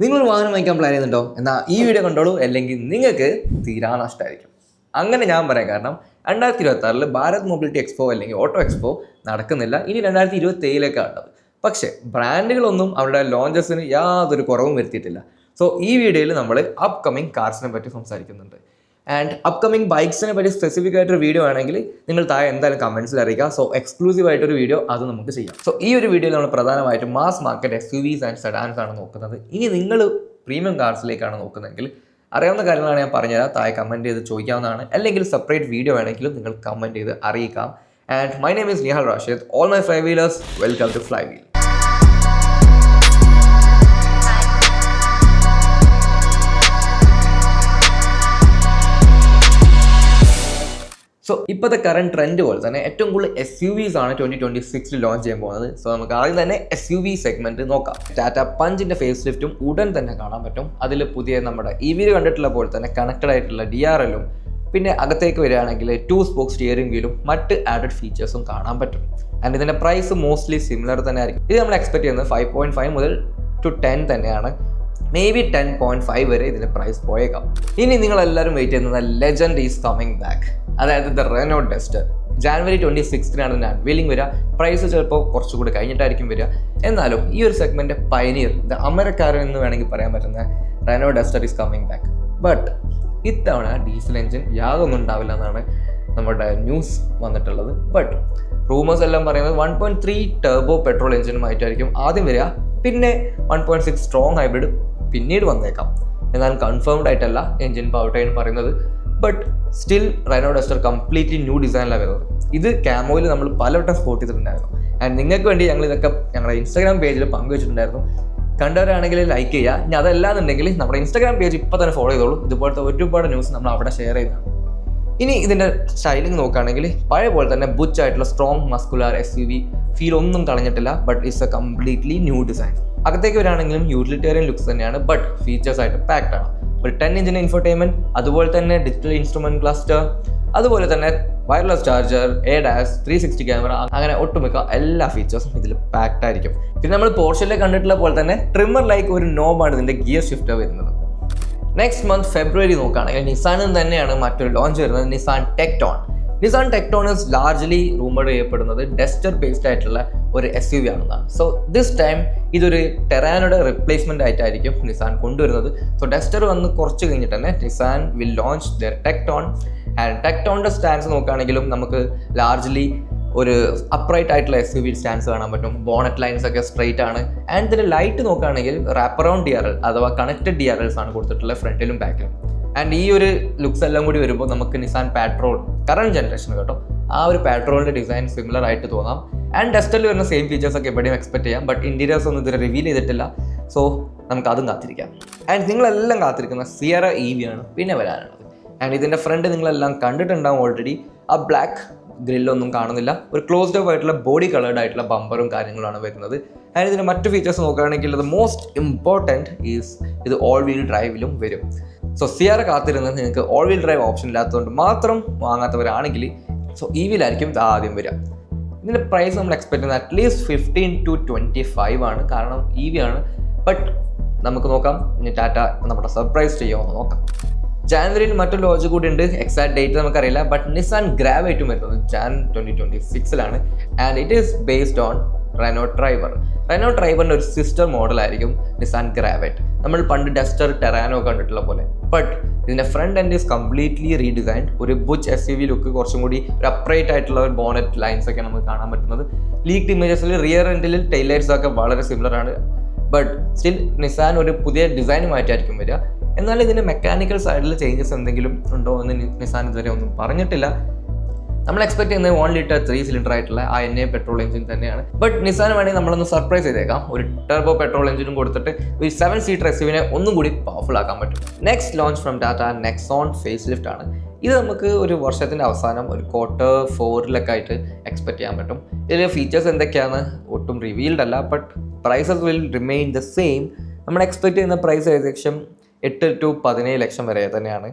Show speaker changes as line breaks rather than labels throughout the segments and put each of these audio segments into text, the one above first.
നിങ്ങളൊരു വാഹനം വാങ്ങിക്കാൻ പ്ലാൻ ചെയ്യുന്നുണ്ടോ? എന്നാൽ ഈ വീഡിയോ കണ്ടോളൂ. അല്ലെങ്കിൽ നിങ്ങൾക്ക് തീരാ നഷ്ടമായിരിക്കും അങ്ങനെ ഞാൻ പറയാം. കാരണം രണ്ടായിരത്തി ഇരുപത്തി ആറിൽ ഭാരത് മൊബിലിറ്റി എക്സ്പോ അല്ലെങ്കിൽ ഓട്ടോ എക്സ്പോ നടക്കുന്നില്ല. ഇനി രണ്ടായിരത്തി ഇരുപത്തി ഏഴിലേക്കാണ് ഉള്ളത് പക്ഷേ ബ്രാൻഡുകളൊന്നും അവരുടെ ലോഞ്ചസിന് യാതൊരു കുറവും വരുത്തിയിട്ടില്ല. സോ ഈ വീഡിയോയിൽ നമ്മൾ അപ്കമിങ് കാർസിനെ പറ്റി സംസാരിക്കുന്നുണ്ട്. ആൻഡ് അപ്കമിങ് ബൈക്സിനെ പറ്റി സ്പെസിഫിക് ആയിട്ടൊരു വീഡിയോ ആണെങ്കിൽ നിങ്ങൾ താഴെ എന്തായാലും കമൻസിൽ അറിയിക്കുക. സോ എക്സ്ക്ലൂസീവ് ആയിട്ടൊരു വീഡിയോ അത് നമുക്ക് ചെയ്യാം. സോ ഈ ഒരു വീഡിയോയിൽ നമ്മൾ പ്രധാനമായിട്ടും mass market S U Vs and sedans ആണ് നോക്കുന്നത്. ഇനി നിങ്ങൾ പ്രീമിയം കാർസിലേക്കാണ് നോക്കുന്നതെങ്കിൽ അറിയാവുന്ന കാര്യങ്ങളാണ് ഞാൻ പറഞ്ഞുതരാം. താഴെ കമന്റ് ചെയ്ത് ചോദിക്കാവുന്നതാണ്. അല്ലെങ്കിൽ സെപ്പറേറ്റ് വീഡിയോ വേണമെങ്കിലും നിങ്ങൾ കമന്റ് ചെയ്ത് അറിയിക്കാം. And my name is Nihal Rashid all my fly wheelers welcome to fly wheel so ഇപ്പോഴത്തെ കറണ്ട് ട്രെൻഡ് പോലെ തന്നെ ഏറ്റവും കൂടുതൽ എസ് യു വിസ് ആണ് ട്വന്റി ട്വന്റി സിക്സിൽ ലോഞ്ച് ചെയ്യാൻ പോകുന്നത്. സോ നമുക്ക് ആദ്യം തന്നെ എസ് യു വി സെഗ്മെന്റ് നോക്കാം. ടാറ്റ പഞ്ചിന്റെ ഫേസ് ലിഫ്റ്റും ഉടൻ തന്നെ കാണാൻ പറ്റും. അതിൽ പുതിയ നമ്മുടെ ഇ വിയിൽ കണ്ടിട്ടുള്ള പോലെ തന്നെ കണക്റ്റഡ് ആയിട്ടുള്ള ഡി ആർ എല്ലും പിന്നെ അകത്തേക്ക് വരികയാണെങ്കിൽ ടു സ്പോക്സ് സ്റ്റിയറിംഗ് വീലും മറ്റ് ആഡഡ് ഫീച്ചേഴ്സും കാണാൻ പറ്റും. ആൻഡ് ഇതിന്റെ പ്രൈസ് മോസ്റ്റ്ലി സിമിലർ തന്നെ ആയിരിക്കും. ഇത് നമ്മൾ എക്സ്പെക്ട് ചെയ്യുന്നത് ഫൈവ് പോയിന്റ് ഫൈവ് മുതൽ ടു ടെൻ തന്നെയാണ്. Maybe ten point five വരെ ഇതിന്റെ പ്രൈസ് പോയേക്കാം. ഇനി നിങ്ങൾ എല്ലാവരും വെയിറ്റ് ചെയ്യുന്നത് ലെജൻഡ് ഈസ് കമ്മിങ് ബാക്ക് അതായത് the Renault Duster January twenty സിക്സ്തിനാണ് ഇതിന്റെ അൺവീലിംഗ് വരിക പ്രൈസ് ചിലപ്പോൾ കുറച്ചുകൂടി കഴിഞ്ഞിട്ടായിരിക്കും വരിക. എന്നാലും ഈ ഒരു സെഗ്മെന്റ് പൈനിയർ ദ അമരക്കാരൻ എന്ന് വേണമെങ്കിൽ പറയാൻ പറ്റുന്ന Renault Duster is coming back but ഇത്തവണ ഡീസൽ എഞ്ചിൻ യാതൊന്നും ഉണ്ടാവില്ല എന്നാണ് നമ്മുടെ ന്യൂസ് വന്നിട്ടുള്ളത്. ബട്ട് റൂമേഴ്സ് എല്ലാം പറയുന്നത് one point three turbo petrol എഞ്ചിനുമായിട്ടായിരിക്കും ആദ്യം വരിക. പിന്നെ one point six strong hybrid പിന്നീട് വന്നേക്കാം. എന്നാൽ കൺഫേംഡ് ആയിട്ടല്ല എഞ്ചിൻ പവർ ടൈൻ പറയുന്നത്. But still Renault Duster completely new ഡിസൈനിലാണ് വരുന്നത്. ഇത് ക്യാമോയിൽ നമ്മൾ പലവട്ടം സ്പോട്ട് ചെയ്തിട്ടുണ്ടായിരുന്നു. ആൻഡ് നിങ്ങൾക്ക് വേണ്ടി ഞങ്ങൾ ഇതൊക്കെ ഞങ്ങളുടെ ഇൻസ്റ്റാഗ്രാം പേജിൽ പങ്കുവച്ചിട്ടുണ്ടായിരുന്നു. കണ്ടവരാണെങ്കിൽ ലൈക്ക് ചെയ്യുക ഇനി അതല്ലാന്നുണ്ടെങ്കിൽ നമ്മുടെ ഇൻസ്റ്റാഗ്രാം പേജ് ഇപ്പോൾ തന്നെ ഫോളോ ചെയ്തോളൂ. ഇതുപോലത്തെ ഒരുപാട് ന്യൂസ് നമ്മൾ അവിടെ ഷെയർ ചെയ്യുന്നതാണ്. ഇനി ഇതിന്റെ സ്റ്റൈലിംഗ് നോക്കുകയാണെങ്കിൽ പഴയ പോലെ തന്നെ ബുച്ച് ആയിട്ടുള്ള strong muscular S U V feel ഒന്നും കളഞ്ഞിട്ടില്ല but it's a completely new design അകത്തേക്ക് വരാണെങ്കിലും യൂട്ടിലിറ്റേറിയൻ ലുക്സ് തന്നെയാണ് ബട്ട് ഫീച്ചേഴ്സ് ആയിട്ട് പാക്ഡ് ആണ്. ഒരു ടെൻ ഇഞ്ചിന് ഇൻഫർടൈൻമെന്റ് അതുപോലെ തന്നെ ഡിജിറ്റൽ ഇൻസ്ട്രുമെന്റ് ക്ലസ്റ്റർ അതുപോലെ തന്നെ wireless charger ADAS three sixty camera അങ്ങനെ ഒട്ടുമിക്ക എല്ലാ ഫീച്ചേഴ്സും ഇതിൽ പാക്ഡ് ആയിരിക്കും. പിന്നെ നമ്മൾ പോർഷനിൽ കണ്ടിട്ടുള്ള പോലെ തന്നെ ട്രിമ്മർ ലൈക്ക് ഒരു നോബാണ് ഇതിന്റെ ഗിയർ ഷിഫ്റ്റ് വരുന്നത്. നെക്സ്റ്റ് മന്ത് ഫെബ്രുവരി നോക്കുകയാണെങ്കിൽ നിസാനും തന്നെയാണ് മറ്റൊരു ലോഞ്ച് വരുന്നത്. Nissan Tekton Nissan Tekton is largely rumour ചെയ്യപ്പെടുന്നത് ഡെസ്റ്റർ ബേസ്ഡ് ആയിട്ടുള്ള ഒരു എസ് യു വി ആണെന്നാണ്. സോ ദിസ് ടൈം ഇതൊരു ടെറാനോടെ റിപ്ലേസ്മെന്റ് ആയിട്ടായിരിക്കും നിസാൻ കൊണ്ടുവരുന്നത്. സോ ഡെസ്റ്റർ വന്ന് കുറച്ച് കഴിഞ്ഞിട്ട് തന്നെ Nissan will launch the Tekton and ടെക്ടോണിന്റെ stance നോക്കുകയാണെങ്കിലും നമുക്ക് ലാർജ്ലി ഒരു അപ്രൈറ്റ് ആയിട്ടുള്ള എസ് യു വി സ്റ്റാൻഡ്സ് കാണാൻ പറ്റും. ബോണറ്റ് ലൈൻസ് ഒക്കെ സ്ട്രെയിറ്റ് ആണ്. ആൻഡ് ഇതിന്റെ ലൈറ്റ് നോക്കുകയാണെങ്കിൽ റാപ്പറൗണ്ട് ഡി ആർ എൽ അഥവാ കണക്റ്റഡ് ഡി ആർ എൽസ് ആണ് കൊടുത്തിട്ടുള്ളത് ഫ്രണ്ടിലും ബാക്കിലും ആൻഡ് ഈ ഒരു ലുക്സ് എല്ലാം കൂടി വരുമ്പോൾ നമുക്ക് നിസാൻ പാട്രോൾ കറണ്ട് ജനറേഷൻ കേട്ടോ. ആ ഒരു പാട്രോളിന്റെ ഡിസൈൻ സിമിലർ ആയിട്ട് തോന്നാം. ആൻഡ് ഡസ്റ്ററിൽ വരുന്ന സെയിം ഫീച്ചേഴ്സ് ഒക്കെ എവിടെയും എക്സ്പെക്ട് ചെയ്യാം. ബട്ട് ഇന്റീരിയേഴ്സ് ഒന്നും ഇതുവരെ റിവീൽ ചെയ്തിട്ടില്ല. സോ നമുക്ക് അതും കാത്തിരിക്കാം. ആൻഡ് നിങ്ങളെല്ലാം കാത്തിരിക്കുന്ന സിയറ ഇ വി ആണ്. പിന്നെ വരാനുള്ളത്. ആൻഡ് ഇതിന്റെ ഫ്രണ്ട് നിങ്ങളെല്ലാം കണ്ടിട്ടുണ്ടാവും ഓൾറെഡി ആ ബ്ലാക്ക് ഗ്രില്ലൊന്നും കാണുന്നില്ല. ഒരു ക്ലോസ്ഡ് ഓഫ് ആയിട്ടുള്ള ബോഡി കളേർഡ് ആയിട്ടുള്ള ബമ്പറും കാര്യങ്ങളാണ് വരുന്നത്. ആൻഡ് ഇതിന്റെ മറ്റു ഫീച്ചേഴ്സ് നോക്കുകയാണെങ്കിൽ ഇത് മോസ്റ്റ് ഇമ്പോർട്ടന്റ് ഈസ് ഇത് ഓൾ വീൽ ഡ്രൈവിലും വരും. സോ സിയറ കാത്തിരുന്ന് നിങ്ങൾക്ക് ഓൾ വീൽ ഡ്രൈവ് ഓപ്ഷൻ ഇല്ലാത്തതുകൊണ്ട് മാത്രം വാങ്ങാത്തവരാണെങ്കിൽ സോ ഇ വിയിലായിരിക്കും ഇത് ആദ്യം വരിക. ഇതിന്റെ പ്രൈസ് നമ്മൾ എക്സ്പെക്ട് ചെയ്യുന്നത് at least fifteen to twenty five ആണ്. കാരണം ഇ വി ആണ്. ബട്ട് നമുക്ക് നോക്കാം. ഇനി ടാറ്റ നമ്മുടെ സർപ്രൈസ് ചെയ്യുമോ നോക്കാം. ജാനുവരിയിൽ മറ്റൊരു ലോഞ്ച് കൂടി ഉണ്ട്. എക്സാക്ട് ഡേറ്റ് നമുക്കറിയില്ല. ബട്ട് നിസാൻ ഗ്രാവേറ്റും വരുന്നത് Jan twenty twenty സിക്സിലാണ് and it is based on Renault Triber Renault ഡ്രൈവറിന്റെ ഒരു സിസ്റ്റർ മോഡലായിരിക്കും നിസാൻ ഗ്രാവേറ്റ് നമ്മൾ പണ്ട് ഡസ്റ്റർ ടെറാനോ കണ്ടിട്ടുള്ള പോലെ. ബട്ട് ഇതിന്റെ front end is completely redesign ഒരു butch S U V look കുറച്ചും കൂടി ഒരു അപ്രൈറ്റ് ആയിട്ടുള്ള ഒരു ബോണറ്റ് ലൈൻസ് ഒക്കെ നമുക്ക് കാണാൻ പറ്റുന്നത്. ലീക്ഡ് ഇമേജസിൽ റിയർ എൻഡിൽ ടൈലൈറ്റ്സ് ഒക്കെ വളരെ സിമിലർ ആണ്. ബട്ട് സ്റ്റിൽ നിസാൻ ഒരു പുതിയ ഡിസൈനുമായിട്ടായിരിക്കും വരിക. എന്നാൽ ഇതിന്റെ മെക്കാനിക്കൽ സൈഡിൽ ചേഞ്ചസ് എന്തെങ്കിലും ഉണ്ടോ എന്ന് നിസാൻ ഇതുവരെ ഒന്നും പറഞ്ഞിട്ടില്ല. നമ്മൾ എക്സ്പെക്ട് ചെയ്യുന്നത് വൺ ലിറ്റർ ത്രീ സിലിണ്ടർ ആയിട്ടുള്ള ആ എൻ എ പെട്രോൾ എഞ്ചിൻ തന്നെയാണ്. ബട്ട് നിസാൻ വേണമെങ്കിൽ നമ്മളൊന്ന് സർപ്രൈസ് ചെയ്തേക്കാം. ഒരു ടെർബോ പെട്രോൾ എഞ്ചിനും കൊടുത്തിട്ട് ഒരു സെവൻ സീറ്റർ എസ് യുവിനെ ഒന്നും കൂടി പവർഫുൾ ആക്കാൻ പറ്റും. Next launch from Tata Nexon face lift ആണ്. ഇത് നമുക്ക് ഒരു വർഷത്തിന്റെ അവസാനം ഒരു ക്വാർട്ടർ ഫോറിലൊക്കെ ആയിട്ട് എക്സ്പെക്ട് ചെയ്യാൻ പറ്റും. ഇതിലെ ഫീച്ചേഴ്സ് എന്തൊക്കെയാണ്? ഒട്ടും റിവീൽഡ് അല്ല but prices will remain the same നമ്മൾ എക്സ്പെക്ട് ചെയ്യുന്ന പ്രൈസ് ഏകദേശം എട്ട് ടു പതിനേഴ് ലക്ഷം വരെ തന്നെയാണ്.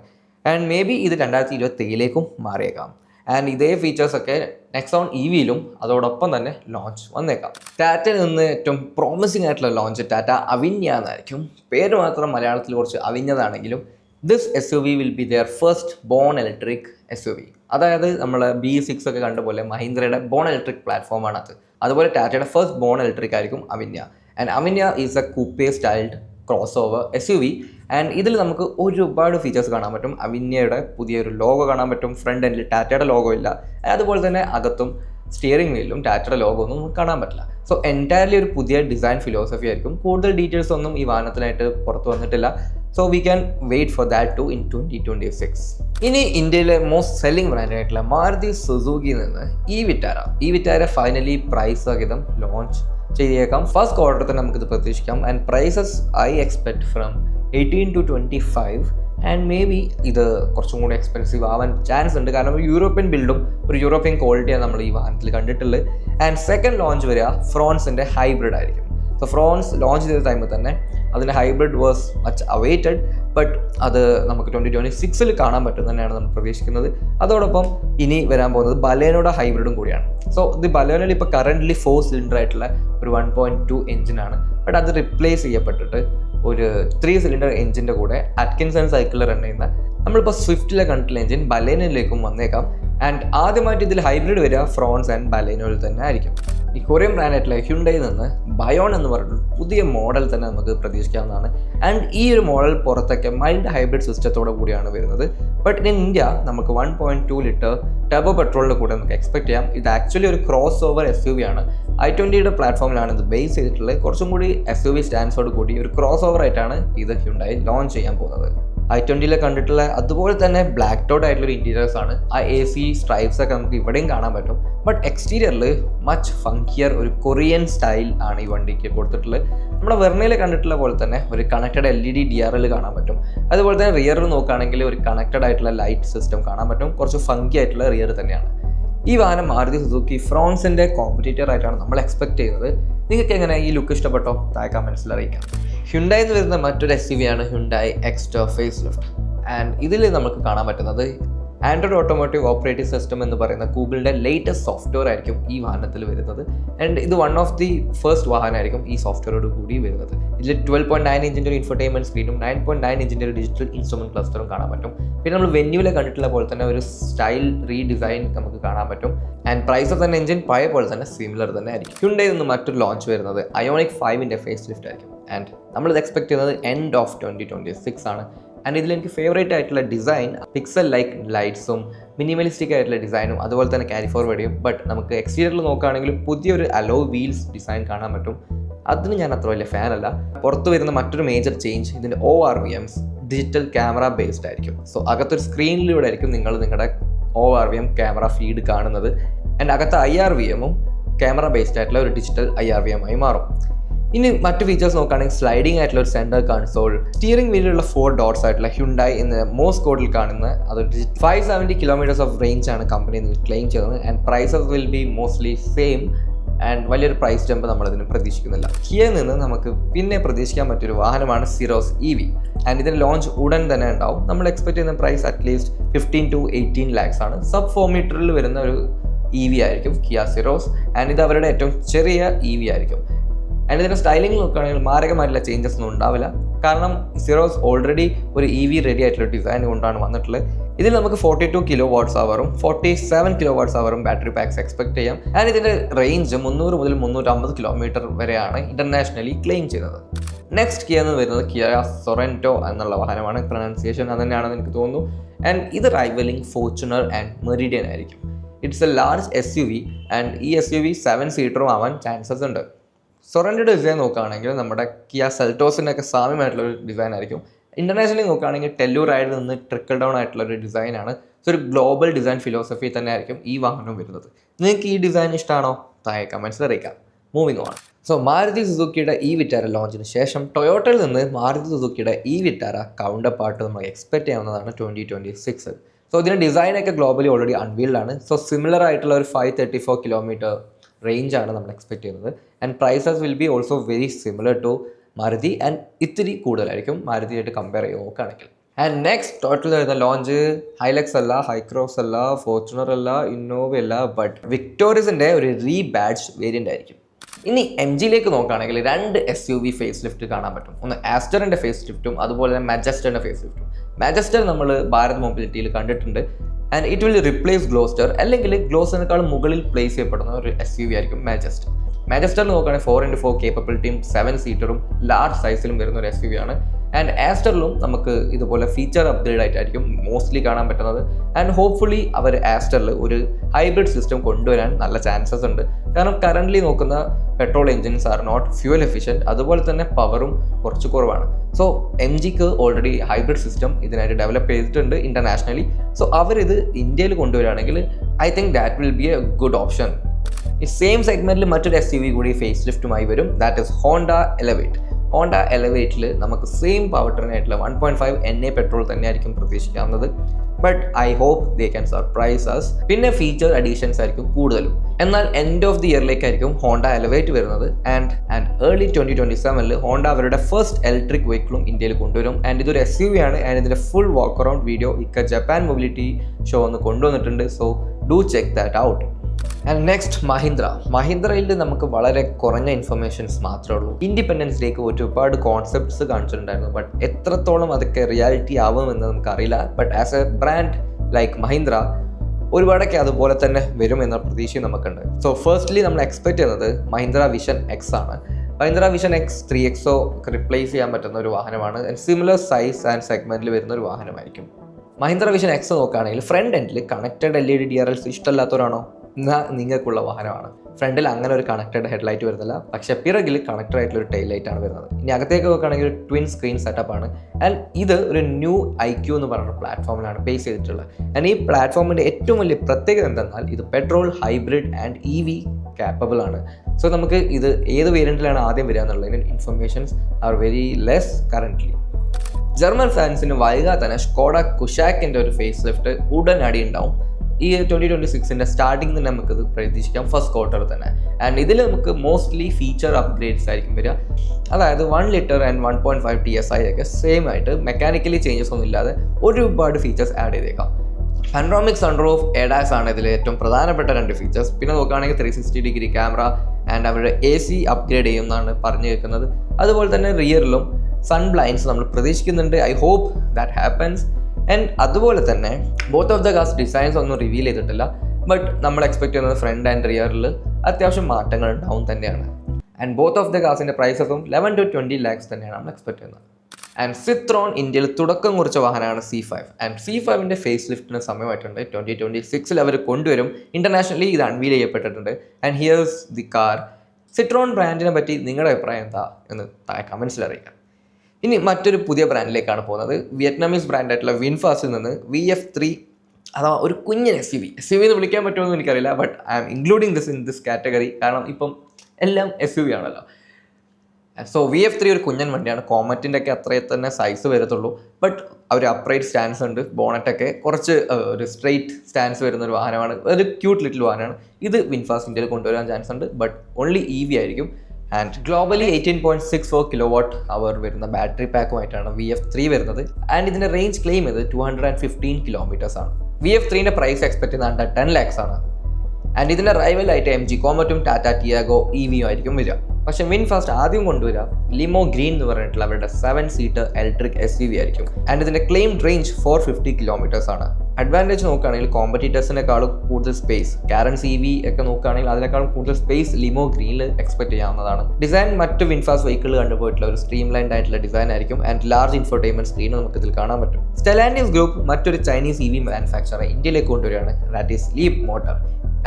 ആൻഡ് മേ ബി ഇത് രണ്ടായിരത്തി ഇരുപത്തി ഏഴിലേക്കും മാറിയേക്കാം ആൻഡ് ഇതേ ഫീച്ചേഴ്സൊക്കെ നെക്സോൺ ഇ വിയിലും അതോടൊപ്പം തന്നെ ലോഞ്ച് വന്നേക്കാം. ടാറ്റയിൽ നിന്ന് ഏറ്റവും പ്രോമിസിംഗ് ആയിട്ടുള്ള ലോഞ്ച് ടാറ്റ അവിന്യ എന്നായിരിക്കും. പേര് മാത്രം മലയാളത്തിൽ കുറച്ച് അവിഞ്ഞതാണെങ്കിലും this S U V will be their first born electric S U V അതായത് നമ്മൾ ബി സിക്സ് ഒക്കെ കണ്ട പോലെ മഹീന്ദ്രയുടെ ബോൺ ഇലക്ട്രിക് പ്ലാറ്റ്ഫോമാണ് അത്. അതുപോലെ ടാറ്റയുടെ ഫസ്റ്റ് ബോൺ ഇലക്ട്രിക് ആയിരിക്കും Avinya and Avinya is a coupe styled cross over S U V and ഇതിൽ നമുക്ക് ഒരുപാട് ഫീച്ചേഴ്സ് കാണാൻ പറ്റും. അവിന്യയുടെ പുതിയൊരു ലോഗോ കാണാൻ പറ്റും. ഫ്രണ്ട് എൻഡിൽ ടാറ്റയുടെ ലോഗോ ഇല്ല. അതുപോലെ തന്നെ അകത്തും സ്റ്റിയറിംഗ് വീലിലും ടാറ്റയുടെ ലോഗോ ഒന്നും കാണാൻ പറ്റില്ല. സോ എന്റയർലി ഒരു പുതിയ ഡിസൈൻ ഫിലോസഫി ആയിരിക്കും. കൂടുതൽ ഡീറ്റെയിൽസ് ഒന്നും ഈ വാഹനത്തിനായിട്ട് പുറത്ത് വന്നിട്ടില്ല. So we can wait for that to in twenty twenty six ഇനി ഇന്ത്യയിലെ മോസ്റ്റ് സെല്ലിംഗ് ബ്രാൻഡായിട്ടുള്ള മാരുതി സുസുക്കിയിൽ നിന്ന് e Vitara. E Vitara finally price സഹിതം ലോഞ്ച് ചെയ്തേക്കാം. ഫസ്റ്റ് ക്വാർട്ടർ തന്നെ നമുക്കിത് പ്രതീക്ഷിക്കാം. And prices I expect from eighteen to twenty five and maybe ഇത് കുറച്ചും കൂടി എക്സ്പെൻസീവ് ആവാൻ ചാൻസ് ഉണ്ട്. കാരണം ഒരു യൂറോപ്യൻ ബിൽഡും ഒരു യൂറോപ്യൻ ക്വാളിറ്റിയാണ് നമ്മൾ ഈ വാഹനത്തിൽ കണ്ടിട്ടുള്ളത്. ആൻഡ് സെക്കൻഡ് ലോഞ്ച് വരിക ഫ്രോൺസിന്റെ ഹൈബ്രിഡ് ആയിരിക്കും. സോ ഫ്രോൺസ് ലോഞ്ച് ചെയ്ത ടൈമിൽ തന്നെ അതിന്റെ hybrid version much awaited but അത് നമുക്ക് ട്വന്റി ട്വന്റി സിക്സിൽ കാണാൻ പറ്റും തന്നെയാണ് നമ്മൾ പ്രതീക്ഷിക്കുന്നത്. അതോടൊപ്പം ഇനി വരാൻ പോകുന്നത് ബലേനോടെ ഹൈബ്രിഡും കൂടിയാണ്. സോ ഇത് ബലേനോയിൽ ഇപ്പോൾ കറന്റ്ലി ഫോർ സിലിണ്ടർ ആയിട്ടുള്ള ഒരു വൺ പോയിന്റ് ടു എഞ്ചിനാണ് ബട്ട് അത് റിപ്ലേസ് ചെയ്യപ്പെട്ടിട്ട് ഒരു ത്രീ സിലിണ്ടർ എഞ്ചിന്റെ കൂടെ അറ്റ്കിൻസൺ സൈക്കിളിൽ റൺ ചെയ്യുന്ന നമ്മളിപ്പോൾ സ്വിഫ്റ്റിലെ കണ്ടിട്ടുള്ള എഞ്ചിൻ ബലേനിലേക്കും വന്നേക്കാം. ആൻഡ് ആദ്യമായിട്ട് ഇതിൽ ഹൈബ്രിഡ് വരിക ഫ്രോൺസ് ആൻഡ് ബലേനോയിൽ തന്നെ ആയിരിക്കും. ഈ കൊറിയൻ ബ്രാൻഡായിട്ടുള്ള ഹ്യുണ്ടയിൽ നിന്ന് ബയോൺ എന്ന് പറഞ്ഞിട്ട് പുതിയ മോഡൽ തന്നെ നമുക്ക് പ്രതീക്ഷിക്കാവുന്നതാണ്. ആൻഡ് ഈ ഒരു മോഡൽ പുറത്തൊക്കെ മൈൽഡ് ഹൈബ്രിഡ് സിസ്റ്റത്തോടെ കൂടിയാണ് വരുന്നത്. ബട്ട് ഇൻ ഇന്ത്യ നമുക്ക് one point two litre turbo പെട്രോളിന്റെ കൂടെ നമുക്ക് എക്സ്പെക്ട് ചെയ്യാം. ഇത് ആക്ച്വലി ഒരു cross over S U V ആണ് ഐ ട്വന്റിയുടെ പ്ലാറ്റ്ഫോമിലാണ് ഇത് ബേസ് ചെയ്തിട്ടുള്ളത്. കുറച്ചും കൂടി എസ് യു വി സ്റ്റാൻഡ്സോട് കൂടി ഒരു ക്രോസ് ഓവർ ആയിട്ടാണ് ഇത് ഹ്യുണ്ടായി ലോഞ്ച് ചെയ്യാൻ പോകുന്നത്. ഐ ട്വന്റിയിലെ കണ്ടിട്ടുള്ള അതുപോലെ തന്നെ ബ്ലാക്ക് ടോഡ് ആയിട്ടുള്ള ഒരു ആണ്. ആ എ സി സ്ട്രൈപ്സ് ഒക്കെ നമുക്ക് ഇവിടെയും കാണാൻ പറ്റും. ബട്ട് എക്സ്റ്റീരിയറിൽ മച്ച് ഫങ്കിയർ ഒരു കൊറിയൻ സ്റ്റൈൽ ആണ് ഈ വണ്ടിക്ക് കൊടുത്തിട്ടുള്ളത്. നമ്മുടെ വെർണയിൽ കണ്ടിട്ടുള്ള പോലെ തന്നെ ഒരു connected L E D D R L കാണാൻ പറ്റും. അതുപോലെ തന്നെ റിയറിൽ നോക്കുകയാണെങ്കിൽ ഒരു കണക്റ്റഡ് ആയിട്ടുള്ള ലൈറ്റ് സിസ്റ്റം കാണാൻ പറ്റും. കുറച്ച് ഫങ്കി ആയിട്ടുള്ള റിയർ തന്നെയാണ്. ഈ വാഹനം മാരുതി സുസുക്കി ഫ്രോൺസിന്റെ കോമ്പറ്റീറ്റർ ആയിട്ടാണ് നമ്മൾ എക്സ്പെക്ട് ചെയ്യുന്നത്. നിങ്ങൾക്ക് എങ്ങനെ ഈ ലുക്ക് ഇഷ്ടപ്പെട്ടോ? താഴെ കമൻസിൽ അറിയിക്കാം. ഹ്യുണ്ടായി എന്ന് വരുന്ന മറ്റൊരു എസ് യു ആണ് Hyundai Exter face lift and ഇതിൽ നമുക്ക് കാണാൻ പറ്റുന്നത് ആൻഡ്രോയിഡ് ഓട്ടോമോട്ടീവ് ഓപ്പറേറ്റിംഗ് സിസ്റ്റം എന്ന് പറയുന്ന ഗൂഗിളിന്റെ ലേറ്റസ്റ്റ് സോഫ്റ്റ്വെയർ ആയിരിക്കും ഈ വാഹനത്തിൽ വരുന്നത്. ആൻഡ് ഇത് വൺ ഓഫ് ദി ഫസ്റ്റ് വാഹനമായിരിക്കും ഈ സോഫ്റ്റ്വെയറോട് കൂടി വരുന്നത്. ഇതിൽ ട്വൽവ് പോയിന്റ് നയൻ ഇഞ്ചിന്റെ ഒരു ഇൻഫർടൈൻമെന്റ് സ്ക്രീനും നയൻ പോയിന്റ് നയൻ ഇഞ്ചിന്റെ ഒരു ഡിജിറ്റൽ ഇൻസ്ട്രുമെന്റ് ക്ലസ്റ്ററും കാണാൻ പറ്റും. പിന്നെ നമ്മൾ വെന്യൂവിലെ കണ്ടിട്ടുള്ള പോലെ തന്നെ ഒരു സ്റ്റൈൽ റീഡിസൈൻ നമുക്ക് കാണാൻ പറ്റും. ആൻഡ് പ്രൈസ് ഓഫ് തന്നെ എഞ്ചിൻ പഴയ പോലെ തന്നെ സിമിലർ തന്നെ ആയിരിക്കും. ഹ്യുണ്ടയിൽ നിന്ന് മറ്റൊരു ലോഞ്ച് വരുന്നത് അയോണിക് ഫൈവിന്റെ ഫേസ് ലിഫ്റ്റ് ആയിരിക്കും. ആൻഡ് നമ്മളിത് എക്സ്പെക്ട് ചെയ്യുന്നത് end of twenty twenty six ആണ്. ആൻഡ് ഇതിൽ എനിക്ക് ഫേവറേറ്റ് ആയിട്ടുള്ള ഡിസൈൻ പിക്സൽ ലൈക്ക് ലൈറ്റ്സും മിനിമലിസ്റ്റിക് ആയിട്ടുള്ള ഡിസൈനും അതുപോലെ തന്നെ ക്യാരി ഫോർവേഡും ബട്ട് നമുക്ക് എക്സ്റ്റീരിയറിൽ നോക്കുകയാണെങ്കിൽ പുതിയൊരു അലോ വീൽസ് ഡിസൈൻ കാണാൻ പറ്റും. അതിന് ഞാൻ അത്ര വലിയ ഫാൻ അല്ല. പുറത്ത് വരുന്ന മറ്റൊരു മേജർ ചേഞ്ച് ഇതിന്റെ O R V Ms digital camera based ആയിരിക്കും. സോ അകത്തൊരു സ്ക്രീനിലൂടെ ആയിരിക്കും നിങ്ങൾ നിങ്ങളുടെ O R V M camera feed കാണുന്നത്. ആൻഡ് അകത്ത് ഐ ആർ വി എമ്മും ക്യാമറ ബേസ്ഡ് ആയിട്ടുള്ള ഒരു digital I R V M ആയി മാറും. ഇനി മറ്റു ഫീച്ചേഴ്സ് നോക്കുകയാണെങ്കിൽ സ്ലൈഡിംഗ് ആയിട്ടുള്ള ഒരു സെന്റർ കൺസോൾ സ്റ്റിയറിംഗ് വീലിലുള്ള ഫോർ ഡോട്ട്സ് ആയിട്ടുള്ള ഹ്യുണ്ടായി എന്ന മോസ് കോഡിൽ കാണുന്ന അത് five seventy kilometres of range ആണ് കമ്പനി ക്ലെയിം ചെയ്യുന്നത്. And prices will be mostly same and വലിയൊരു പ്രൈസ് ജമ്പ് നമ്മളതിന് പ്രതീക്ഷിക്കുന്നില്ല. കിയയിൽ നിന്ന് നമുക്ക് പിന്നെ പ്രതീക്ഷിക്കാൻ പറ്റിയൊരു വാഹനമാണ് സിറോസ് ഇ വി ആൻഡ് ഇതിന് ലോഞ്ച് ഉടൻ തന്നെ ഉണ്ടാവും. നമ്മൾ എക്സ്പെക്ട് ചെയ്യുന്ന price at least fifteen to eighteen lakhs ആണ്. സബ് ഫോർ മീറ്ററിൽ വരുന്ന ഒരു ഇ വി ആയിരിക്കും കിയ സിറോസ് ആൻഡ് ഇത് അവരുടെ ഏറ്റവും ചെറിയ ഇ വി ആയിരിക്കും. ആൻഡ് ഇതിന്റെ സ്റ്റൈലിംഗ് നോക്കുകയാണെങ്കിൽ മാരകമായിട്ടുള്ള ചേഞ്ചസ് ഒന്നും ഉണ്ടാവില്ല. കാരണം സിറോസ് ഓൾറെഡി ഒരു ഇ വി റെഡി ആയിട്ടുള്ള ഡിസൈൻ കൊണ്ടാണ് വന്നിട്ടുള്ളത്. ഇതിൽ നമുക്ക് ഫോർട്ടി ടു കിലോ വാട്ട്സ് അവറും ഫോർട്ടി സെവൻ കിലോ വാട്ട്സ് അവറും ബാറ്ററി പാക്സ് എക്സ്പെക്ട് ചെയ്യാം. ആൻഡ് ഇതിന്റെ റേഞ്ച് മുന്നൂറ് മുതൽ മുന്നൂറ്റമ്പത് കിലോമീറ്റർ വരെയാണ് ഇന്റർനാഷണലി ക്ലെയിം ചെയ്യുന്നത്. നെക്സ്റ്റ് കിയ എന്ന് വരുന്നത് കിയ സൊറന്റോ എന്നുള്ള വാഹനമാണ്. പ്രൊനൗൺസിയേഷൻ അത് തന്നെയാണെന്ന് എനിക്ക് തോന്നുന്നു. ആൻഡ് ഇത് റൈവലിംഗ് ഫോർച്യൂണർ ആൻഡ് മെറിഡിയൻ ആയിരിക്കും. It's a large S U V and ഈ എസ് യു വി സെവൻ സീറ്ററും ആവാൻ ചാൻസസ് ഉണ്ട്. സൊറന്റോയുടെ ഡിസൈൻ നോക്കുകയാണെങ്കിൽ നമ്മുടെ കിയ സെൽറ്റോസിനൊക്കെ സാമ്യമായിട്ടുള്ള ഒരു ഡിസൈൻ ആയിരിക്കും. ഇന്റർനാഷണലി നോക്കുകയാണെങ്കിൽ ടെല്ലൂറായിട്ട് നിന്ന് ട്രിക്കിൾ ഡൗൺ ആയിട്ടുള്ള ഒരു ഡിസൈനാണ് സോ ഒരു ഗ്ലോബൽ ഡിസൈൻ ഫിലോസഫി തന്നെ ആയിരിക്കും ഈ വാഹനം വരുന്നത്. നിങ്ങൾക്ക് ഈ ഡിസൈൻ ഇഷ്ടമാണോ താഴെ കമൻസിൽ അറിയിക്കാം. മൂവിങ് ഓൺ സോ മാരുതി സുസുക്കിയുടെ ഈ വിറ്റാര ലോഞ്ചിന് ശേഷം ടൊയോട്ടയിൽ നിന്ന് മാരുതി സുസുക്കിയുടെ ഈ വിറ്റാര കൗണ്ടർ പാർട്ട് നമുക്ക് എക്സ്പെക്ട് ചെയ്യാവുന്നതാണ് ട്വന്റി ട്വന്റി സിക്സ് സോ ഇതിന്റെ ഡിസൈനൊക്കെ ഗ്ലോബലി ഓൾറെഡി അൺവീൽഡ് ആണ്. സോ സിമിലർ ആയിട്ടുള്ള ഒരു five thirty four kilometre range ആണ് നമ്മൾ എക്സ്പെക്ട് ചെയ്യുന്നത്. And prices will be also very similar to Maruti and ഇത്തിരി കൂടുതലായിരിക്കും. മാരുതിയായിട്ട് കമ്പയർ ചെയ്ത് നോക്കുകയാണെങ്കിൽ ആൻഡ് നെക്സ്റ്റ് ടോട്ടൽ വരുന്ന ലോഞ്ച് ഹൈലക്സ് അല്ല ഹൈക്രോസ് അല്ല ഫോർച്യൂണർ അല്ല ഇന്നോവ അല്ല ബട്ട് വിക്ടോറിയസിന്റെ ഒരു റീ ബാഡ്ജ് വേരിയന്റ് ആയിരിക്കും. ഇനി എം ജിയിലേക്ക് നോക്കുകയാണെങ്കിൽ രണ്ട് S U V face lift കാണാൻ പറ്റും. ഒന്ന് ആസ്റ്ററിന്റെ ഫേസ് ലിഫ്റ്റും അതുപോലെ തന്നെ മാജസ്റ്ററിന്റെ ഫേസ് ലിഫ്റ്റും മാജസ്റ്റർ നമ്മൾ ഭാരത് മൊബിലിറ്റിയിൽ കണ്ടിട്ടുണ്ട്. And it will replace Gloster അല്ലെങ്കിൽ ഗ്ലോസ്റ്ററിനേക്കാൾ മുകളിൽ പ്ലേസ് ചെയ്യപ്പെടുന്ന ഒരു എസ് യു വി ആയിരിക്കും മാജസ്റ്റർ മാജസ്റ്റർ നോക്കുകയാണെങ്കിൽ ഫോർ ഇന്റു ഫോർ കേപ്പബിലിറ്റിയും സെവൻ സീറ്ററും ലാർജ് സൈസിലും വരുന്ന ഒരു എസ് യു വി ആണ്. ആൻഡ് ആസ്റ്ററിലും നമുക്ക് ഇതുപോലെ ഫീച്ചർ അപ്ഗ്രേഡ് ആയിട്ടായിരിക്കും മോസ്റ്റ്ലി കാണാൻ പറ്റുന്നത്. ആൻഡ് ഹോപ്പ്ഫുള്ളി അവർ ആസ്റ്ററിൽ ഒരു ഹൈബ്രിഡ് സിസ്റ്റം കൊണ്ടുവരാൻ നല്ല ചാൻസസ് ഉണ്ട്. കാരണം കറന്റ്ലി നോക്കുന്ന petrol engines are not fuel efficient അതുപോലെ തന്നെ പവറും കുറച്ച് കുറവാണ്. സോ എം ജിക്ക് ഓൾറെഡി ഹൈബ്രിഡ് സിസ്റ്റം ഇതിനായിട്ട് ഡെവലപ്പ് ചെയ്തിട്ടുണ്ട് ഇന്റർനാഷണലി സോ അവരിത് ഇന്ത്യയിൽ കൊണ്ടുവരികയാണെങ്കിൽ I think that will be a good option ഈ സെയിം സെഗ്മെന്റിൽ മറ്റൊരു എസ് യു വി കൂടി ഫേസ് ലിഫ്റ്റുമായി വരും. That is Honda Elevate Honda എലവേറ്റിൽ നമുക്ക് സെയിം പവർ ട്രെയിൻ ആയിട്ടുള്ള one point five N A petrol തന്നെയായിരിക്കും പ്രതീക്ഷിക്കാവുന്നത്. But I hope they can surprise us പിന്നെ ഫീച്ചർ അഡീഷൻസ് ആയിരിക്കും കൂടുതലും. എന്നാൽ എൻഡ് ഓഫ് ദി ഇയറിലേക്കായിരിക്കും ഹോണ്ട എലവേറ്റ് വരുന്നത്. And and early twenty twenty സെവനിൽ ഹോണ്ട അവരുടെ ഫസ്റ്റ് ഇലക്ട്രിക് വെഹിക്കിളും ഇന്ത്യയിൽ കൊണ്ടുവരും. ആൻഡ് ഇതൊരു എസ് യു വി ആണ്. ആൻഡ് ഇതിന്റെ ഫുൾ വാക്ക് അറൌണ്ട് വീഡിയോ ഇക്ക ജപ്പാൻ മൊബിലിറ്റി ഷോ ഒന്ന് കൊണ്ടുവന്നിട്ടുണ്ട്. So do check that out and next Mahindra മഹീന്ദ്രയിൽ നമുക്ക് വളരെ കുറഞ്ഞ ഇൻഫർമേഷൻസ് മാത്രമേ ഉള്ളൂ. ഇൻഡിപെൻഡൻസ് ഡേക്ക് ഒരുപാട് കോൺസെപ്റ്റ്സ് കാണിച്ചിട്ടുണ്ടായിരുന്നു. ബട്ട് എത്രത്തോളം അതൊക്കെ റിയാലിറ്റി ആവുമെന്ന് നമുക്കറിയില്ല but as a brand like Mahindra ഒരുപാടൊക്കെ അതുപോലെ തന്നെ വരും എന്ന പ്രതീക്ഷയും നമുക്കുണ്ട്. സോ ഫസ്റ്റ്ലി നമ്മൾ എക്സ്പെക്ട് ചെയ്യുന്നത് മഹീന്ദ്ര വിഷൻ എക്സ് ആണ്. Mahindra vision X three XO replace ചെയ്യാൻ പറ്റുന്ന ഒരു വാഹനമാണ്. സിമിലർ സൈസ് ആൻഡ് സെഗ്മെന്റിൽ വരുന്ന ഒരു വാഹനമായിരിക്കും. മഹീന്ദ്ര വിഷൻ എക്സ് നോക്കുകയാണെങ്കിൽ ഫ്രണ്ട് എൻഡിൽ connected L E D D R Ls ഇഷ്ടമല്ലാത്തവരാണോ? എന്നാൽ നിങ്ങൾക്കുള്ള വാഹനമാണ്. ഫ്രണ്ടിൽ അങ്ങനെ ഒരു കണക്റ്റഡ് ഹെഡ് ലൈറ്റ് വരുന്നില്ല. പക്ഷേ പിറകിൽ കണക്റ്റഡ് ആയിട്ടുള്ള ഒരു ടൈൽ ലൈറ്റ് ആണ് വരുന്നത്. ഇനി അകത്തേക്ക് നോക്കുകയാണെങ്കിൽ ഒരു ട്വിൻ സ്ക്രീൻ സെറ്റപ്പ് ആണ്. ആൻഡ് ഇത് ഒരു ന്യൂ ഐ ക്യൂ എന്ന് പറയുന്ന പ്ലാറ്റ്ഫോമിലാണ് ബേസ് ചെയ്തിട്ടുള്ളത്. ആൻഡ് ഈ പ്ലാറ്റ്ഫോമിന്റെ ഏറ്റവും വലിയ പ്രത്യേകത എന്തെന്നാൽ ഇത് petrol hybrid and E V capable ആണ്. സോ നമുക്ക് ഇത് ഏത് വേരിയന്റിലാണ് ആദ്യം വരിക എന്നുള്ളതിന് informations are very less currently German ഫാൻസിന് വൈകാതെ തന്നെ സ്കോഡ കുഷാക്കിന്റെ ഒരു ഫേസ് ലിഫ്റ്റ് ഉടനടി ഉണ്ടാവും. ഈ ട്വന്റി ട്വന്റി സിക്സിന്റെ സ്റ്റാർട്ടിംഗ് തന്നെ നമുക്കത് പ്രതീക്ഷിക്കാം ഫസ്റ്റ് ക്വാർട്ടർ തന്നെ. ആൻഡ് ഇതിൽ നമുക്ക് മോസ്റ്റ്ലി ഫീച്ചർ അപ്ഗ്രേഡ്സ് ആയിരിക്കും വരിക. അതായത് one litre and one point five T S I ഒക്കെ സെയിം ആയിട്ട് മെക്കാനിക്കലി ചേഞ്ചസ് ഒന്നും ഇല്ലാതെ ഒരുപാട് ഫീച്ചേഴ്സ് ആഡ് ചെയ്തേക്കാം. പൻഡ്രോമിക് സൺറൂഫ് എഡാസ് ആണ് ഇതിൽ ഏറ്റവും പ്രധാനപ്പെട്ട രണ്ട് ഫീച്ചേഴ്സ് പിന്നെ നോക്കുകയാണെങ്കിൽ three sixty degree camera and അവരുടെ എ സി അപ്ഗ്രേഡ് ചെയ്യുമെന്നാണ് പറഞ്ഞു കേൾക്കുന്നത്. അതുപോലെ തന്നെ റിയറിലും സൺ ബ്ലൈൻസ് നമ്മൾ പ്രതീക്ഷിക്കുന്നുണ്ട്. I hope that happens and അതുപോലെ തന്നെ both of the cars designs ഒന്നും റിവീൽ ചെയ്തിട്ടില്ല. ബട്ട് നമ്മൾ എക്സ്പെക്ട് ചെയ്യുന്നത് ഫ്രണ്ട് ആൻഡ് റിയറിൽ അത്യാവശ്യം മാറ്റങ്ങൾ ഉണ്ടാവും തന്നെയാണ്. ആൻഡ് ബോത്ത് ഓഫ് ദ കാസിന്റെ പ്രൈസസും ലെവൻ ടു ട്വന്റി ലാക്സ് തന്നെയാണ് നമ്മൾ എക്സ്പെക്ട് ചെയ്യുന്നത്. ആൻഡ് സിത്രോൺ ഇന്ത്യയിൽ തുടക്കം കുറിച്ച വാഹനമാണ് സി ഫൈവ് ആൻഡ് സി ഫൈവിന്റെ ഫേസ് ലിഫ്റ്റിന് സമയമായിട്ടുണ്ട്. ട്വന്റി ട്വന്റി സിക്സിൽ അവർ കൊണ്ടുവരും. ഇന്റർനാഷണലി ഇത് അൺവീൽ ചെയ്യപ്പെട്ടിട്ടുണ്ട്. And here's the car Citroen ബ്രാൻഡിനെ പറ്റി നിങ്ങളുടെ അഭിപ്രായം എന്താ? എന്ന് താഴെ കമൻസിൽ അറിയിക്കാം. ഇനി മറ്റൊരു പുതിയ ബ്രാൻഡിലേക്കാണ് പോകുന്നത്. വിയറ്റ്നാമീസ് ബ്രാൻഡായിട്ടുള്ള വിൻഫാസിൽ നിന്ന് വി എഫ് ത്രീ അഥവാ ഒരു കുഞ്ഞൻ S U V S U V എന്ന് വിളിക്കാൻ പറ്റുമെന്ന് എനിക്കറിയില്ല but I am including this in this category കാരണം ഇപ്പം എല്ലാം എസ് യു വി ആണല്ലോ. സോ വി എഫ് ത്രീ ഒരു കുഞ്ഞൻ വണ്ടിയാണ്. കോമറ്റിന്റെ ഒക്കെ അത്രേ തന്നെ സൈസ് വരത്തുള്ളൂ. ബട്ട് അവർ അപ്രൈറ്റ് സ്റ്റാൻസ് ഉണ്ട് ബോണറ്റൊക്കെ കുറച്ച് ഒരു സ്ട്രെയിറ്റ് സ്റ്റാൻസ് വരുന്ന ഒരു വാഹനമാണ്. ഒരു ക്യൂട്ട് ലിറ്റിൽ വാഹനമാണ്. ഇത് വിൻഫാസ് ഇന്ത്യയിൽ കൊണ്ടുവരാൻ ചാൻസ് ഉണ്ട് ബട്ട് ഓൺലി ഇ വി ആയിരിക്കും. And globally eighteen point six four kilo watt hour വരുന്ന ബാറ്ററി പാക്കുമായിട്ടാണ് വി എഫ് ത്രീ വരുന്നത്. ആൻഡ് ഇതിന്റെ റേഞ്ച് ക്ലെയിം ചെയ്ത് two hundred and fifteen kilometres ആണ് വി എഫ് ത്രീന്റെ പ്രൈസ് എക്സ്പെക്ട് ചെയ്യുന്ന അണ്ടർ ടെൻ ലാക്സ് ആണ്. ആൻഡ് ഇതിന്റെ റൈവലായിട്ട് എം ജി കോമറ്റും ടാറ്റ ടിയാഗോ ഇ വിയും ആയിരിക്കും വരിക. പക്ഷേ വിൻ ഫാസ്റ്റ് ആദ്യം കൊണ്ടുവരിക ലിമോ ഗ്രീൻ എന്ന് പറഞ്ഞിട്ടുള്ള അവരുടെ seven seater electric S U V ആയിരിക്കും. ആൻഡ് ഇതിന്റെ claim range four fifty kilometres ആണ്. അഡ്വാന്റേജ് നോക്കുകയാണെങ്കിൽ കോമ്പറ്റീറ്റേഴ്സിനേക്കാളും കൂടുതൽ സ്പേസ് കാരൻ സി വി ഒക്കെ നോക്കുകയാണെങ്കിൽ അതിനേക്കാളും കൂടുതൽ സ്പേസ് ലിമോ ഗ്രീനിൽ എക്സ്പെക്ട് ചെയ്യാവുന്നതാണ്. ഡിസൈൻ മറ്റ് വിൻഫാസ് വെഹിക്കിൾ കണ്ടുപോയിട്ടുള്ള ഒരു സ്ട്രീം ലൈൻഡ് ആയിട്ടുള്ള ഡിസൈൻ ആയിരിക്കും. ആൻഡ് ലാർജ് ഇൻഫോർടൈൻമെന്റ് സ്ക്രീൻ നമുക്ക് ഇതിൽ കാണാൻ പറ്റും. സ്റ്റെലാനിയസ് ഗ്രൂപ്പ് മറ്റൊരു ചൈനീസ് ഇ വി മാനുഫാക്ചറെ ഇന്ത്യയിലേക്ക് കൊണ്ടുവരികയാണ്. That is Leap Motor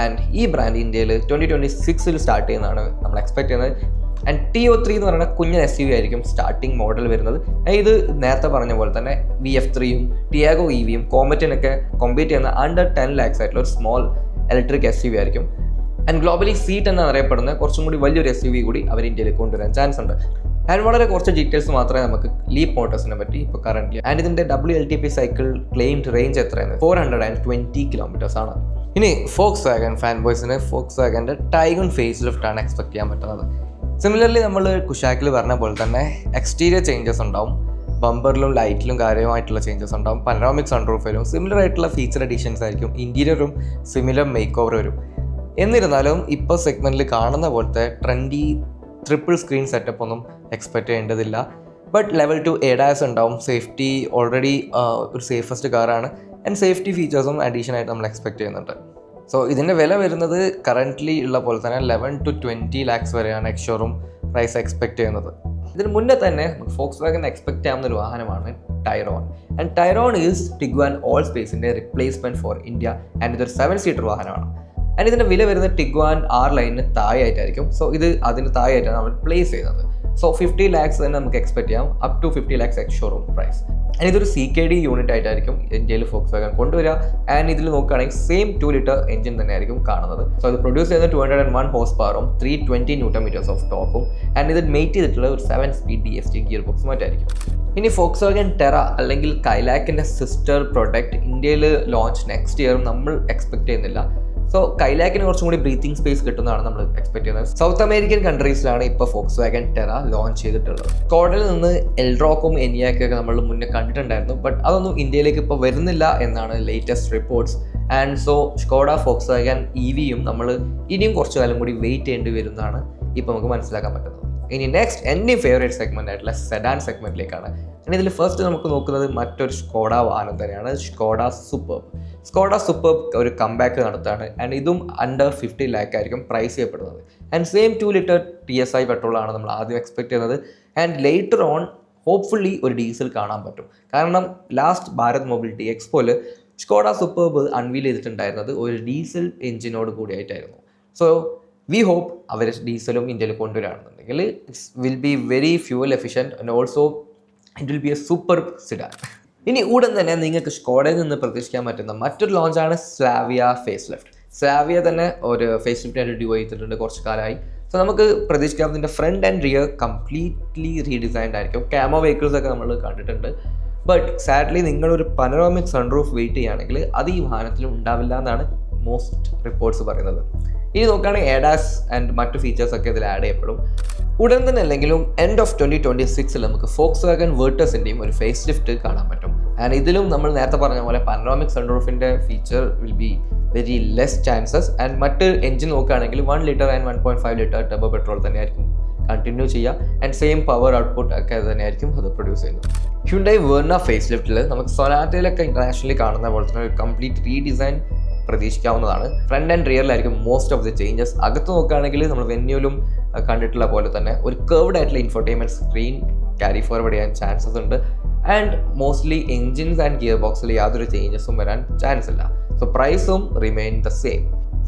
and ഈ ബ്രാൻഡ് ഇന്ത്യയിൽ ട്വന്റി ട്വന്റി സിക്സിൽ സ്റ്റാർട്ട് ചെയ്യുന്നതാണ് നമ്മൾ എക്സ്പെക്ട് ചെയ്യുന്നത്. ആൻഡ് ടി ഒ ത്രീ എന്ന് പറയുന്ന കുഞ്ഞൻ എസ് യു വി ആയിരിക്കും സ്റ്റാർട്ടിംഗ് മോഡൽ വരുന്നത്. ഇത് നേരത്തെ പറഞ്ഞ പോലെ തന്നെ വി എഫ് ത്രീയും ടിയാഗോ ഇ വിയും കോമറ്റിനൊക്കെ കോമ്പീറ്റ് ചെയ്യുന്ന അണ്ടർ ടെൻ ലാക്സ് ആയിട്ടുള്ള ഒരു small electric S U V ആയിരിക്കും. ആൻഡ് ഗ്ലോബലി സീറ്റ് എന്ന് അറിയപ്പെടുന്ന കുറച്ചും കൂടി വലിയൊരു എസ് യു വി കൂടി അവർ ഇന്ത്യയിൽ കൊണ്ടുവരാൻ ചാൻസ് ഉണ്ട്. ആൻഡ് വളരെ കുറച്ച് ഡീറ്റെയിൽസ് മാത്രമേ നമുക്ക് ലീപ് മോട്ടോഴ്സിനെ പറ്റി ഇപ്പോൾ കറന്റ് ആൻഡ് ഇതിന്റെ W L T P cycle claimed range എത്രയാണ്? Four hundred and twenty kilometres ആണ്. ഇനി ഫോക്സ് വാഗൻ ഫാൻ ബോയ്സിന് ഫോക്സ് വാഗന്റെ ടൈഗൺ ഫേസ് ലിഫ്റ്റാണ് എക്സ്പെക്ട് ചെയ്യാൻ പറ്റുന്നത്. സിമിലർലി നമ്മൾ കുഷാക്കിൽ പറഞ്ഞ പോലെ തന്നെ എക്സ്റ്റീരിയർ ചേഞ്ചസ് ഉണ്ടാവും. ബമ്പറിലും ലൈറ്റിലും കാര്യമായിട്ടുള്ള ചേഞ്ചസ് ഉണ്ടാവും. പനോമിക് സൺറൂഫ് വരും സിമിലർ ആയിട്ടുള്ള ഫീച്ചർ അഡീഷൻസ് ആയിരിക്കും. ഇന്റീരിയറും സിമിലർ മേക്ക് ഓവർ വരും. എന്നിരുന്നാലും ഇപ്പോൾ സെഗ്മെന്റിൽ കാണുന്ന പോലത്തെ ട്രെൻഡി ട്രിപ്പിൾ സ്ക്രീൻ സെറ്റപ്പ് ഒന്നും എക്സ്പെക്റ്റ് ചെയ്യേണ്ടതില്ല. ബട്ട് ലെവൽ ടു എഡാസ് ഉണ്ടാവും. സേഫ്റ്റി ഓൾറെഡി ഒരു സേഫസ്റ്റ് കാറാണ് ആൻഡ് സേഫ്റ്റി ഫീച്ചേഴ്സും അഡീഷൻ ആയിട്ട് നമ്മൾ എക്സ്പെക്ട് ചെയ്യുന്നുണ്ട്. സോ ഇതിന്റെ വില വരുന്നത് കറന്റ്ലി ഉള്ള പോലെ തന്നെ ലെവൻ ടു ട്വന്റി ലാക്സ് വരെയാണ് എക്സ്ഷോറും പ്രൈസ് എക്സ്പെക്ട് ചെയ്യുന്നത്. ഇതിന് മുന്നേ തന്നെ ഫോക്സ് വാഗൻ എക്സ്പെക്ട് ചെയ്യാവുന്ന ഒരു വാഹനമാണ് Tayron and Tayron is Tiguan all സ്പേസിന്റെ റിപ്ലേസ്മെന്റ് ഫോർ ഇന്ത്യ ആൻഡ് ഇതൊരു സെവൻ സീറ്റർ വാഹനമാണ്. ആൻഡ് ഇതിന്റെ വില വരുന്നത് ടിഗ്വാൻ ആർ ലൈനിന് താഴെയായിട്ടായിരിക്കും. സോ ഇത് അതിന് താഴെയായിട്ടാണ് നമ്മൾ പ്ലേസ് ചെയ്യുന്നത്. സോ ഫിഫ്റ്റി ലാക്സ് തന്നെ നമുക്ക് എക്സ്പെക്ട് ചെയ്യാം. Up to fifty lakhs ex showroom price and ഇതൊരു സി കെ ഡി യൂണിറ്റ് ആയിട്ടായിരിക്കും ഇന്ത്യയിൽ ഫോക്സ് വാഗൻ കൊണ്ടുവരിക. ആൻഡ് ഇതിൽ നോക്കുകയാണെങ്കിൽ സെയിം ടു ലിറ്റർ എഞ്ചിൻ തന്നെയായിരിക്കും കാണുന്നത്. സോ ഇത് പ്രൊഡ്യൂസ് ചെയ്യുന്ന ടു ഹൺഡ്രഡ് ആൻഡ് വൺ ഹോസ് പവറും three twenty newton metres of ടോപ്പും ആൻഡ് ഇത് മെയ്റ്റ് ചെയ്തിട്ടുള്ള ഒരു seven speed D S T gearbox മറ്റായിരിക്കും ഇനി ഫോക്സ് വാഗൻ ടെറ അല്ലെങ്കിൽ കൈലാക്കിന്റെ സിസ്റ്റർ പ്രൊഡക്റ്റ് ഇന്ത്യയിൽ ലോഞ്ച് നെക്സ്റ്റ് ഇയറും നമ്മൾ എക്സ്പെക്ട് ചെയ്യുന്നില്ല. സോ കൈലാക്കിന് കുറച്ചും കൂടി ബ്രീത്തിങ് സ്പേസ് കിട്ടുന്നതാണ് നമ്മൾ എക്സ്പെക്ട് ചെയ്യുന്നത്. സൗത്ത് അമേരിക്കൻ കൺട്രീസിലാണ് ഇപ്പോൾ ഫോക്സ് വാഗൻ ടെറ ലോഞ്ച് ചെയ്തിട്ടുള്ളത്. സ്കോഡിൽ നിന്ന് എൽഡ്രോക്കും എനിയാക്കൊക്കെ നമ്മൾ മുന്നേ കണ്ടിട്ടുണ്ടായിരുന്നു. ബട്ട് അതൊന്നും ഇന്ത്യയിലേക്ക് ഇപ്പോൾ വരുന്നില്ല എന്നാണ് latest reports and so Skoda Volkswagen E വിയും നമ്മൾ ഇനിയും കുറച്ചു കാലം കൂടി വെയിറ്റ് ചെയ്യേണ്ടി വരുന്നതാണ് ഇപ്പോൾ നമുക്ക് മനസ്സിലാക്കാൻ പറ്റുന്നത്. ഇനി നെക്സ്റ്റ് എന്റെ ഫേവറേറ്റ് സെഗ്മെന്റ് ആയിട്ടുള്ള സെഡാൻ സെഗ്മെന്റിലേക്കാണ് ഇനി ഇതിൽ ഫസ്റ്റ് നമുക്ക് നോക്കുന്നത് മറ്റൊരു സ്കോഡ വാഹനം തന്നെയാണ് സ്കോഡ സൂപ്പർ സ്കോഡ സൂപ്പർ ഒരു കംബാക്ക് നടത്താണ് ആൻഡ് ഇതും അണ്ടർ ഫിഫ്റ്റി ലാക്ക് ആയിരിക്കും പ്രൈസ് ചെയ്യപ്പെടുന്നത്. And same two litre T S I പെട്രോളാണ് നമ്മൾ ആദ്യം എക്സ്പെക്ട് ചെയ്യുന്നത്. ആൻഡ് ലേറ്റർ ഓൺ ഹോപ്പ്ഫുള്ളി ഒരു ഡീസൽ കാണാൻ പറ്റും. കാരണം ലാസ്റ്റ് ഭാരത് മൊബിലിറ്റി എക്സ്പോയിൽ സ്കോഡ സൂപ്പർബ് അൺവീൽ ചെയ്തിട്ടുണ്ടായിരുന്നത് ഒരു ഡീസൽ എഞ്ചിനോട് കൂടിയായിട്ടായിരുന്നു. സോ വി ഹോപ്പ് അവർ ഡീസലും ഇന്ത്യയിൽ കൊണ്ടുവരികയാണെന്നുണ്ടെങ്കിൽ it's will be very fuel efficient and also it will be a super sedan ഇനി ഉടൻ തന്നെ നിങ്ങൾക്ക് സ്കോഡയിൽ നിന്ന് പ്രതീക്ഷിക്കാൻ പറ്റുന്ന മറ്റൊരു ലോഞ്ചാണ് സ്ലാവിയ ഫേസ് ലിഫ്റ്റ് സ്ലാവിയ തന്നെ ഒരു ഫേസ് ലിഫ്റ്റിനായിട്ട് ഡ്യൂ ചെയ്തിട്ടുണ്ട് കുറച്ച് കാലമായി. സോ നമുക്ക് പ്രതീക്ഷിക്കാം ഇതിന്റെ front and rear completely redesigned ആയിരിക്കും. ക്യാമോ വെഹിക്കിൾസ് ഒക്കെ നമ്മൾ കണ്ടിട്ടുണ്ട്. ബട്ട് സാഡ്ലി നിങ്ങളൊരു പനോറാമിക് സൺറൂഫ് വെയിറ്റ് ചെയ്യുകയാണെങ്കിൽ അത് ഈ വാഹനത്തിൽ ഉണ്ടാവില്ല എന്നാണ് മോസ്റ്റ് റിപ്പോർട്ട്സ് പറയുന്നത്. ഇനി നോക്കുകയാണെങ്കിൽ എഡാസ് ആൻഡ് മറ്റു ഫീച്ചേഴ്സ് ഒക്കെ ഇതിൽ ആഡ് ചെയ്യപ്പെടും. ഉടൻ തന്നെ അല്ലെങ്കിലും എൻഡ് ഓഫ് ട്വന്റി ട്വന്റി സിക്സിൽ നമുക്ക് ഫോക്സ് വാഗൻ വേർട്ടേഴ്സിന്റെയും ഒരു ഫേസ് ലിഫ്റ്റ് കാണാൻ പറ്റും. ആൻഡ് ഇതിലും നമ്മൾ നേരത്തെ പറഞ്ഞ പോലെ panoramic സൺറൂഫിന്റെ feature will be very less chances and മറ്റ് എഞ്ചിൻ നോക്കുകയാണെങ്കിൽ one litre and one point five litre turbo petrol തന്നെയായിരിക്കും കണ്ടിന്യൂ ചെയ്യുക. ആൻഡ് സെയിം പവർ ഔട്ട്പുട്ട് ഒക്കെ തന്നെയായിരിക്കും അത് പ്രൊഡ്യൂസ് ചെയ്യുന്നത്. ഹ്യുണ്ടായി വേർണ ഫേസ് ലിഫ്റ്റിൽ നമുക്ക് സൊനാറ്റയിലൊക്കെ ഇന്റർനാഷണലി കാണുന്ന പോലെ തന്നെ ഒരു കംപ്ലീറ്റ് റീഡിസൈൻ പ്രതീക്ഷിക്കാവുന്നതാണ്. ഫ്രണ്ട് ആൻഡ് റിയറിലായിരിക്കും മോസ്റ്റ് ഓഫ് ദി ചേഞ്ചസ് അകത്ത് നോക്കുകയാണെങ്കിൽ നമ്മൾ വെന്യൂലും കണ്ടിട്ടുള്ള പോലെ തന്നെ ഒരു കേർവ്ഡ് ആയിട്ടുള്ള ഇൻഫോർടൈൻമെന്റ് സ്ക്രീൻ ക്യാരി ഫോർവേഡ് ചെയ്യാൻ ചാൻസസ് ഉണ്ട്. And mostly engines and gear ബോക്സിൽ യാതൊരു ചേഞ്ചസും വരാൻ ചാൻസ് ഇല്ല. സോ പ്രൈസും റിമെയിൻ ദ സെയിം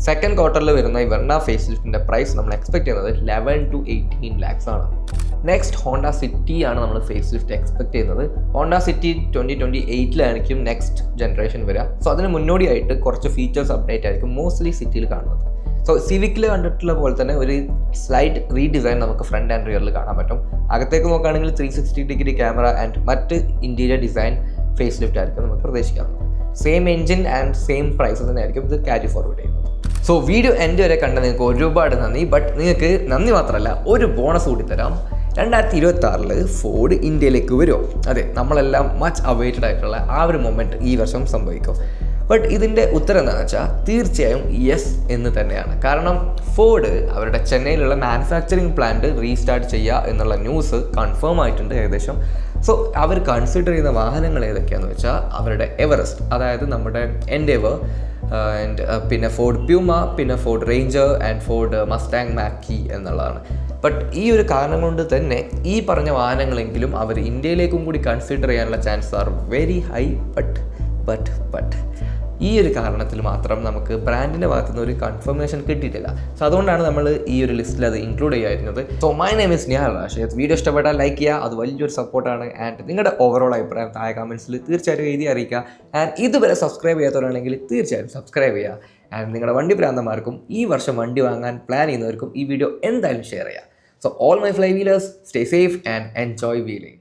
സെക്കൻഡ് ക്വാർട്ടറിൽ വരുന്ന വെർണ ഫേസ് ലിഫ്റ്റിന്റെ പ്രൈസ് നമ്മൾ എക്സ്പെക്ട് ചെയ്യുന്നത് ലെവൻ ടു എയ്റ്റീൻ ലാക്സ് ആണ്. നെക്സ്റ്റ് ഹോണ്ട സിറ്റി ആണ് നമ്മൾ ഫേസ് ലിഫ്റ്റ് എക്സ്പെക്ട് ചെയ്യുന്നത്. ഹോണ്ട സിറ്റി ട്വന്റി ട്വന്റി എയ്റ്റിലായിരിക്കും നെക്സ്റ്റ് ജനറേഷൻ വരിക. സോ അതിന് മുന്നോടിയായിട്ട് കുറച്ച് ഫീച്ചേഴ്സ് അപ്ഡേറ്റ് ആയിരിക്കും മോസ്റ്റ്ലി സിറ്റിയിൽ കാണുന്നത്. സോ സിവിക്കിൽ കണ്ടിട്ടുള്ള പോലെ തന്നെ ഒരു സ്ലൈഡ് റീഡിസൈൻ നമുക്ക് ഫ്രണ്ട് ആൻഡ് റിയറിൽ കാണാൻ പറ്റും. അകത്തേക്ക് നോക്കുകയാണെങ്കിൽ three sixty degree camera and മറ്റ് ഇന്റീരിയർ ഡിസൈൻ ഫേസ് ലിഫ്റ്റ് ആയിരിക്കും നമുക്ക് പ്രതീക്ഷിക്കാവുന്നത്. Same engine and same price തന്നെ ആയിരിക്കും ഇത് ക്യാരി ഫോർവേഡ് ചെയ്യുന്നത്. സോ വീഡിയോ എന്റെ വരെ കണ്ട നിങ്ങൾക്ക് ഒരുപാട് നന്ദി. ബട്ട് നിങ്ങൾക്ക് നന്ദി മാത്രമല്ല ഒരു ബോണസ് കൂടി തരാം. രണ്ടായിരത്തി ഇരുപത്തി ആറിൽ ഫോർഡ് ഇന്ത്യയിലേക്ക് വരുമോ അതെ നമ്മളെല്ലാം മച്ച് അവൈറ്റഡ് ആയിട്ടുള്ള ആ ഒരു മൊമെന്റ് ഈ വർഷം സംഭവിക്കും. ബട്ട് ഇതിന്റെ ഉത്തരം എന്താണെന്ന് വെച്ചാൽ തീർച്ചയായും യെസ് എന്ന് തന്നെയാണ്. കാരണം ഫോർഡ് അവരുടെ ചെന്നൈയിലുള്ള മാനുഫാക്ചറിങ് പ്ലാന്റ് റീസ്റ്റാർട്ട് ചെയ്യുക എന്നുള്ള ന്യൂസ് കൺഫേം ആയിട്ടുണ്ട് ഏകദേശം. സോ അവർ കൺസിഡർ ചെയ്യുന്ന വാഹനങ്ങൾ ഏതൊക്കെയാണെന്ന് വെച്ചാൽ അവരുടെ എവറസ്റ്റ് അതായത് നമ്മുടെ എൻഡേവർ ആൻഡ് പിന്നെ ഫോർഡ് പ്യൂമ പിന്നെ Ford Ranger and Ford Mustang Mach E എന്നുള്ളതാണ്. ബട്ട് ഈ ഒരു കാരണം കൊണ്ട് തന്നെ ഈ പറഞ്ഞ വാഹനങ്ങളെങ്കിലും അവർ ഇന്ത്യയിലേക്കും കൂടി കൺസിഡർ ചെയ്യാനുള്ള chance are very high but but but ഈ ഒരു കാരണത്തിൽ മാത്രം നമുക്ക് ബ്രാൻഡിന്റെ ഭാഗത്തു നിന്ന് ഒരു കൺഫർമേഷൻ കിട്ടിയിട്ടില്ല. സോ അതുകൊണ്ടാണ് നമ്മൾ ഈ ഒരു ലിസ്റ്റിൽ അത് include ചെയ്യായിരുന്നത് so my name is Nihal Rashed video ഇഷ്ടപ്പെട്ടാൽ ലൈക്ക് ചെയ്യുക. അത് വലിയൊരു സപ്പോർട്ടാണ് ആൻഡ് നിങ്ങളുടെ ഓവറോൾ അഭിപ്രായം താഴെ കമൻസിൽ തീർച്ചയായിട്ടും എഴുതി അറിയിക്കുക. ആൻഡ് ഇതുവരെ സബ്സ്ക്രൈബ് ചെയ്യാത്തവരാണെങ്കിൽ തീർച്ചയായും സബ്സ്ക്രൈബ് ചെയ്യുക. ആൻഡ് നിങ്ങളുടെ വണ്ടി പ്രാന്തമാർക്കും ഈ വർഷം വണ്ടി വാങ്ങാൻ പ്ലാൻ ചെയ്യുന്നവർക്കും ഈ വീഡിയോ എന്തായാലും ഷെയർ ചെയ്യുക. So all my flywheelers stay safe and enjoy wheeling